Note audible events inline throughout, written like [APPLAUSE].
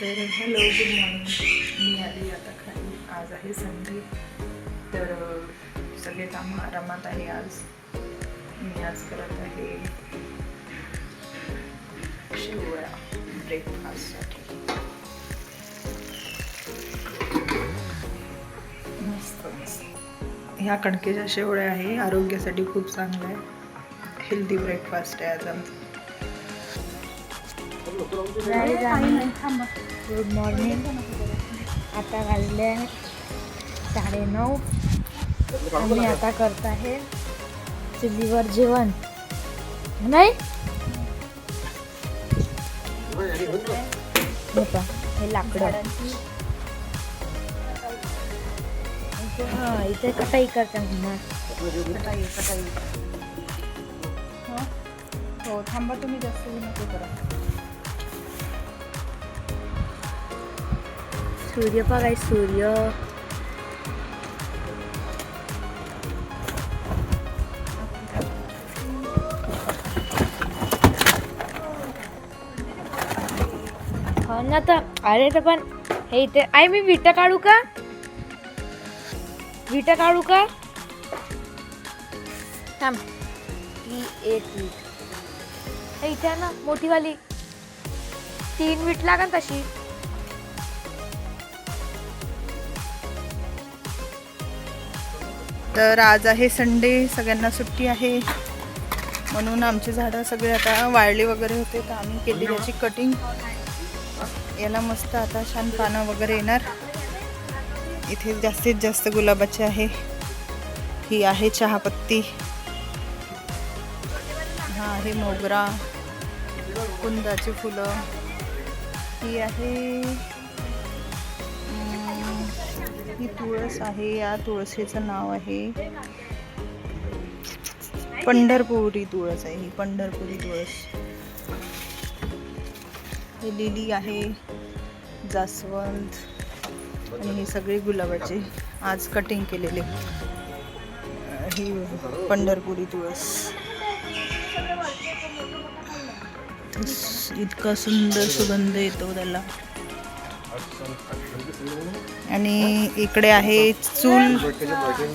तर hello good morning मी आली आता खाली. आज आहे संडे तर सगळे काम आरामात आहे आज. मी आज करत आहे शेवया ब्रेकफास्टसाठी मस्त मस्त. ह्या कणकेच्या शेवळ्या आहे. आरोग्यासाठी खूप चांगलं आहे हेल्दी ब्रेकफास्ट आहे आज आमचं. गुड मॉर्निंग आता वाजले आहेत साडेनऊ. आम्ही आता करत आहे चुलीवर जेवण. नाही? हे पहा, हे लाकडं. हा इथे कटाई करतात कटाई कटाई. हो थांबा तुम्ही जास्त नको करा. सूर्य बघाय सूर्य हो ना तर अरे तर पण हे इथे आई मी विटा काढू का? विटा काढू का? थांब. ती एक वीट. हे इथे आहे ना मोठीवाली. तीन वीट लागन तशी. तर आज आहे संडे सगळ्यांना सुट्टी आहे. म्हणून आमची झाडं सगळे आता वाळली वगैरे होते तर आम्ही केली त्याची कटिंग याला मस्त आता छान पानं वगैरे येणार. इथे जास्तीत जास्त गुलाबाचे आहे. ही आहे चहापत्ती. हा आहे मोगरा. कुंदाची फुलं. ही आहे तुळस आहे या तुळशीचं नाव आहे. पंढरपुरी तुळस आहे ही पंढरपुरी तुळस. हे लिली आहे जास्वंद आणि ही सगळी गुलाबाचे आज कटिंग केलेले. ही पंढरपुरी तुळस. इतका सुंदर सुगंध येतो त्याला. आणि इकडे आहे चूल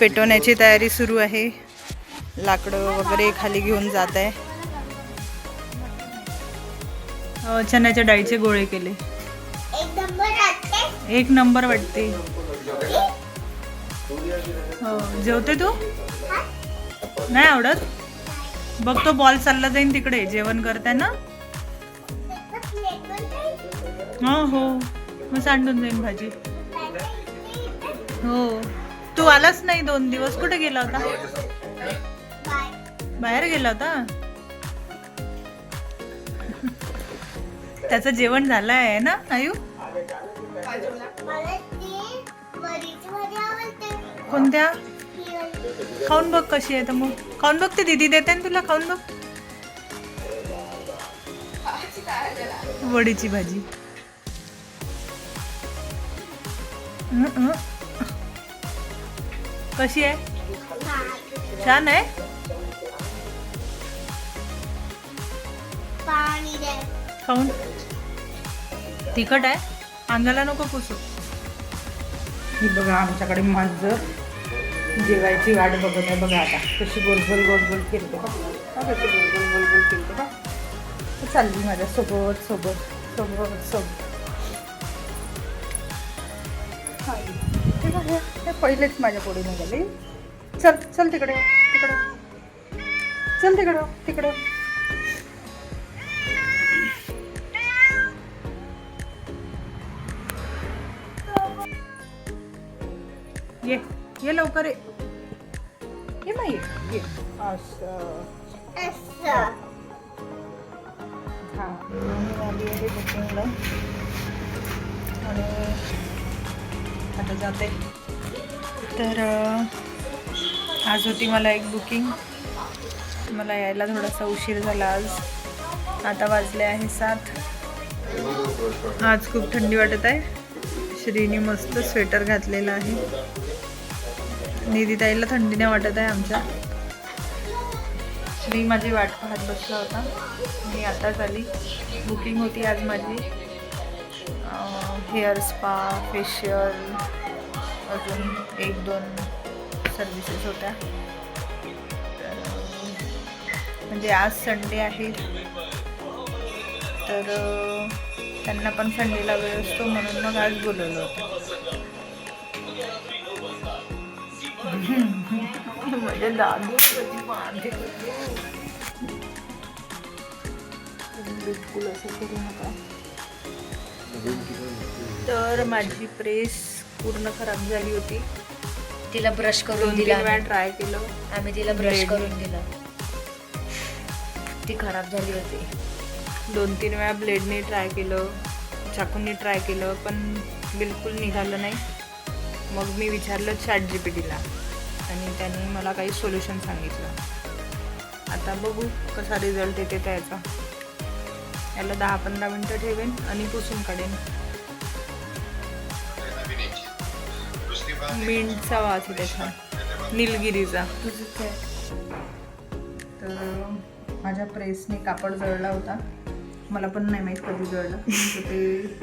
पेटवण्याची तयारी सुरू आहे. लाकडं वगैरे खाली घेऊन जात आहे. चण्याच्या डाळीचे गोळे केले. एक नंबर वाटते. हो जेवते तू? नाही आवडत? बघ तो बॉल चालला जाईन तिकडे जेवण करताना हो हो मग सांडून जाईन भाजी. हो. तू आलाच नाही दोन दिवस. कुठे गेला होता? बाहेर गेला होता? त्याचं जेवण झालं आहे ना आयु? कोणत्या? खाऊन बघ कशी आहे तर मग. खाऊन बघ ते दीदी देते ना तुला खाऊन बघ. वडीची भाजी. कशी आहे? छान आहे? खाऊन. तिखट आहे? अंगाला नको पुसू. ही बघा आमच्याकडे मांजर जेवायची वाट बघत आहे बघा आता. कशी गोल गोल गोल गोल फिरते बघ. बघ कशी गोल गोल गोल गोल फिरते बघ. तर चालली माझ्या सोबत सोबत सोबत सोबत. हाय. हे बघ, हे- हे पहिलेच माझ्या पुढे निघाले. चल चल तिकडे तिकडे. चल तिकडं तिकडं. ये ये लवकर ये. ये मग ये ये. असं. हां मी आली आहे बुकिंगला आणि आता जाते. तर आज होती मला एक बुकिंग मला यायला थोडासा उशीर झाला आज. आता वाजले आहे सात. आज खूप थंडी वाटत आहे. श्रीनी मस्त स्वेटर घातलेला आहे. निधीताईला थंडी नाही वाटत आहे आमच्या. श्री माझी वाट पाहत बसला होता. मी आताच आली. बुकिंग होती आज माझी. हेअर स्पा फेशियल अजून एक दोन सर्विसेस होत्या. तर म्हणजे आज संडे आहे. तर त्यांना पण संडेला वेळ असतो म्हणून मग आज बोलवलं होतं. [LAUGHS] म्हणजे दादू कधी बिलकुल असं करू नका. तर माझी प्रेस पूर्ण खराब झाली होती. तिला ब्रश करून दोन तीन दिला वेळा. ट्राय केलं. आम्ही तिला ब्रश. करून दिला. ती खराब झाली होती. दोन तीन वेळा ब्लेडने ट्राय केलं चाकूंनी ट्राय केलं पण बिलकुल निघालं नाही. मग मी विचारलं चॅट जी पी टीला आणि त्यांनी मला काही सोल्युशन सांगितलं. आता बघू कसा रिझल्ट येते त्याचा. याला दहा पंधरा मिनटं ठेवेन आणि पुसून काढेन. मिंटचा वास आहे त्याचा निलगिरीचा. तर माझ्या प्रेसने कापड जळला होता. मला पण नाही माहीत कधी जळला. तर ते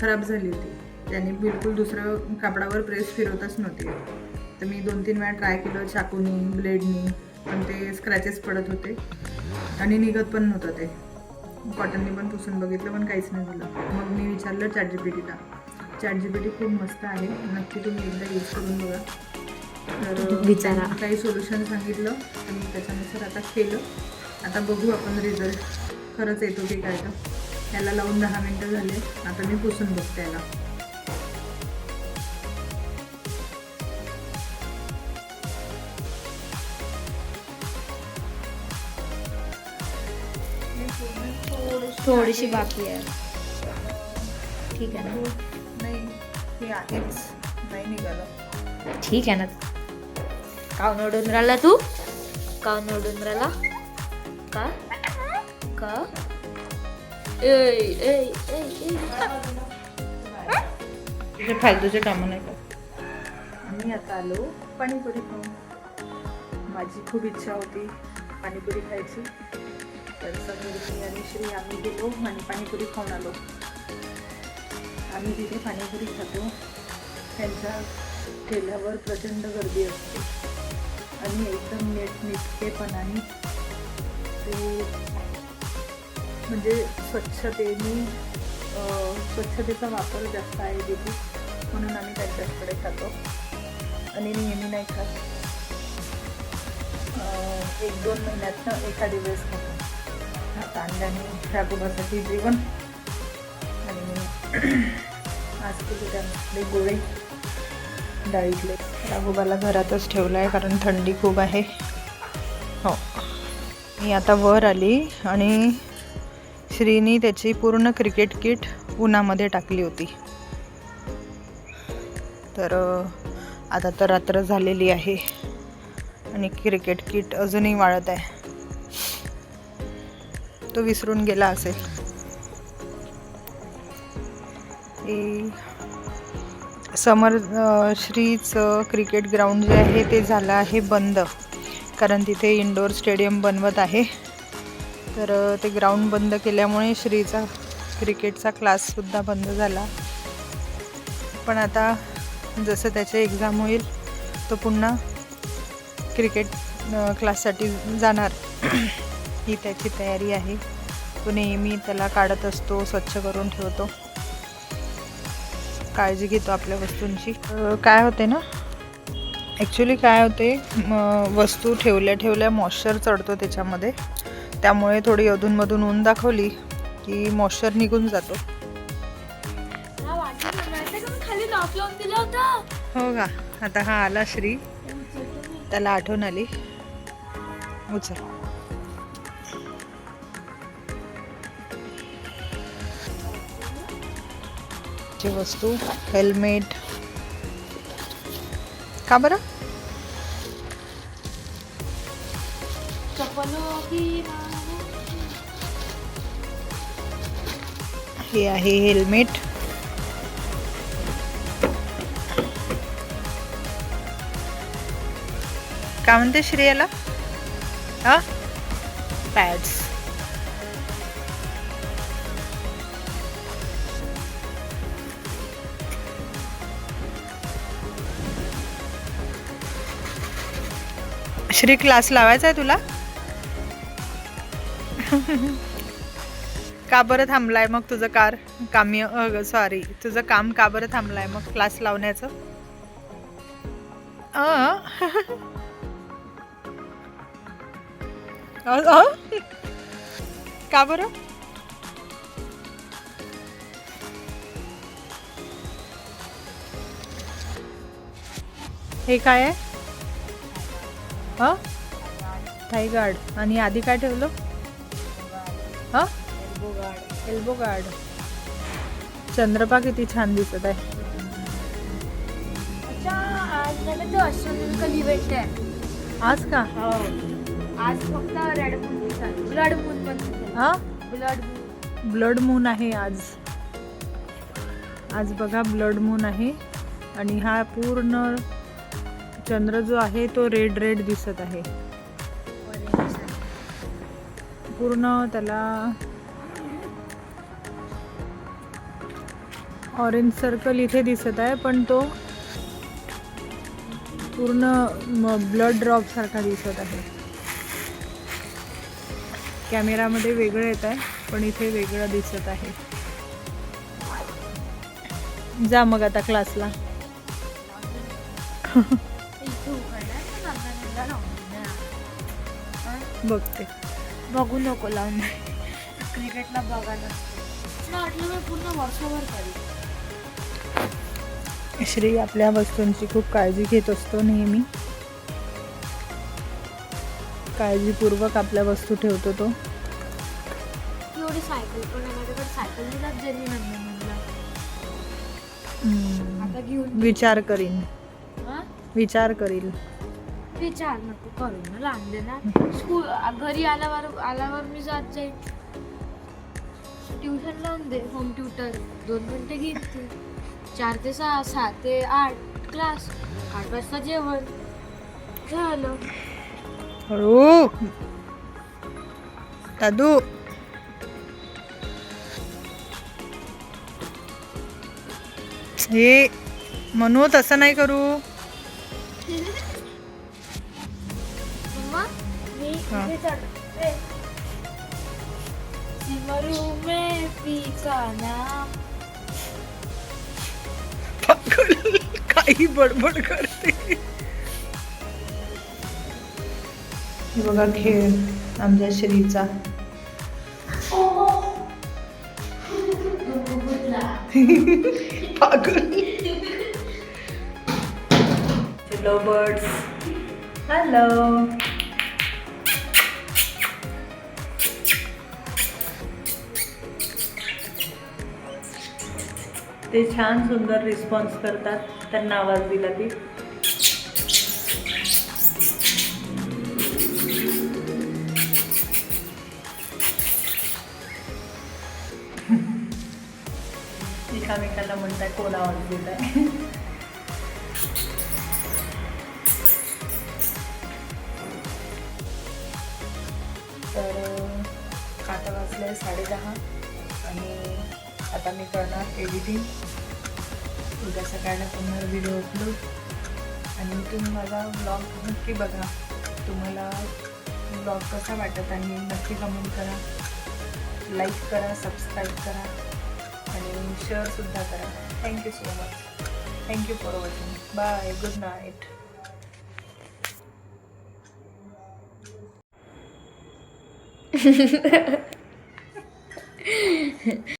खराब झाली होती. त्याने बिलकुल दुसरं कापडावर प्रेस फिरवतच नव्हती. तर मी दोन तीन वेळा ट्राय केलं चाकूनी ब्लेडनी पण ते स्क्रॅचेस पडत होते. आणि निघत पण नव्हतं ते. कॉटननी पण पुसून बघितलं पण काहीच नाही झालं. मग मी विचारलं चॅट जी पी टीला चॅट जी पी टी खूप मस्त आहे. नक्की तुम्ही एकदा यूज करून बघा. तर विचारा. काही सोल्युशन सांगितलं तर मी त्याच्यानुसार आता केलं. आता बघू आपण रिझल्ट खरंच येतो की काय तर. याला लावून दहा मिनटं झाले. आता मी पुसून बघते याला. थोडीशी बाकी आहे. ठीक आहे ना? नाही हे आहेच. नाही निघालं. ठीक आहे ना. काऊन ओढून राहिला तू? काऊन ओढून राहिला? का? का. हे फालतूचे कामं नाही का आम्ही आता आलो पाणीपुरी खाऊन. माझी खूप इच्छा होती पाणीपुरी खायची. तर सगळी आणि श्री आम्ही गेलो आणि पाणीपुरी खाऊन आलो. आम्ही तिथे पाणीपुरी खातो. त्यांच्या ठेल्यावर प्रचंड गर्दी असते. आणि एकदम नीटनेटकेपणाने ते म्हणजे स्वच्छतेने स्वच्छतेचा वापर जास्त आहे तिथे. म्हणून आम्ही त्यांच्याकडे खातो. आणि नेहमी नाही खात. एक दोन महिन्यातनं एखादी वेळेस खातो. कांद्याने अंड्याने जेवण. आणि [CLEARS THROAT] आज केले त्यामध्ये गोळे डाळीतले. राघोबाला घरातच ठेवलं आहे कारण थंडी खूप आहे. हो. मी आता वर आली आणि श्रीनी त्याची पूर्ण क्रिकेट किट उन्हामध्ये टाकली होती. तर आता तर रात्र झालेली आहे. आणि क्रिकेट किट अजूनही वाळत आहे. तो विसरून गेला असेल. समर श्रीचं क्रिकेट ग्राउंड जे आहे ते झालं आहे बंद. कारण तिथे इंडोर स्टेडियम बनवत आहे. तर ते ग्राउंड बंद केल्यामुळे श्रीचा क्रिकेटचा क्लाससुद्धा बंद झाला. पण आता जसं त्याचे एक्झाम होईल तो पुन्हा क्रिकेट क्लाससाठी जाणार. ही त्याची तयारी आहे. तो नेहमी त्याला काढत असतो स्वच्छ करून ठेवतो. काळजी घेतो आपल्या वस्तूंची. काय होते ना ॲक्च्युली काय होते वस्तू ठेवल्या ठेवल्या मॉइश्चर चढतो त्याच्यामध्ये. त्यामुळे थोडी अधूनमधून ऊन दाखवली की मॉइश्चर निघून जातो. हो का? आता हा आला श्री. त्याला आठवण आली. उचल. ची वस्तू हेल्मेट का बरं? हे आहे हेल्मेट काय म्हणते श्रेयाला? हा? पॅड्स श्री क्लास लावायचा आहे तुला? का बरं थांबलाय मग तुझं कार? काम्य सॉरी तुझं काम का बरं थांबलाय मग क्लास लावण्याचं? का बरं? हे काय आहे? हा? थाई गार्ड आणि आधी काय ठेवलं? हा? एल्बो गार्ड चंद्रपा किती छान दिसत आहे. अच्छा आज आज का? आज फक्त रेड ब्लड मून हा? ब्लड मून ब्लड मून आहे आज. आज बघा ब्लड मून आहे. आणि हा पूर्ण चंद्र जो आहे तो रेड रेड दिसत आहे. पूर्ण त्याला ऑरेंज सर्कल इथे दिसत आहे पण तो पूर्ण ब्लड ड्रॉप सारखा दिसत आहे. कॅमेरामध्ये वेगळं येत आहे पण इथे वेगळं दिसत आहे. जा मग आता क्लासला [LAUGHS] इथे उघडणार लावून? बघते बघू नको लावून क्रिकेटला बघा नसते वाटलं मी पूर्ण वर्षभर करी श्री आपल्या वस्तूंची खूप काळजी घेत असतो नेहमी काळजीपूर्वक आपल्या वस्तू ठेवतो तो एवढी सायकल पण माझ्याकडे सायकल जरी. आता घेऊन विचार करीन? विचार करील. विचार नको करू ना लावून देणार स्कूल घरी आल्यावर आल्यावर मी जात जाईल ट्युशन लावून दे होम ट्युटर. दोन घंटे घेते. चार ते सहा सहा ते आठ क्लास. आठ वाजता जेवण. झालं. हळू दादू. हे म्हणू तसं नाही करू. सिमरू में पीचा नाम पागल काही बडबड करते. हे बघा खेळ आमच्या श्रीचा. पागल. हॅलो बर्ड्स हॅलो ते छान सुंदर रिस्पॉन्स करतात. त्यांना आवाज दिला की. [LAUGHS] एकामेकाला म्हणताय कोण आवाज देत आहे [LAUGHS] करणार एडिटिंग उद्या सकाळला पुन्हा व्हिडिओ अपलोड आणि तुम्ही माझा ब्लॉग नक्की बघा. तुम्हाला ब्लॉग कसा वाटत आहे नक्की कमेंट करा. लाईक करा सबस्क्राईब करा. आणि शेअरसुद्धा करा. Thank you so much thank you for watching bye good night